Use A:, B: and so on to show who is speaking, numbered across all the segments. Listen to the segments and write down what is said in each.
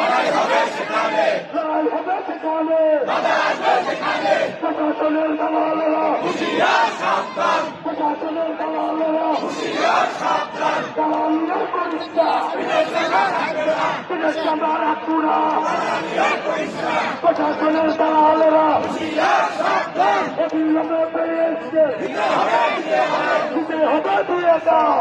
A: লড়াই হবে সেখানে লড়াই হবে সেখানে বাধা আসবে সেখানে প্রশাসনের প্রশাসনের দালালেরা প্রশাসনের দালালেরা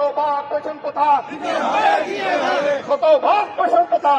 B: কত ভাগ পেছন কথা কত ভাগ পেছন কথা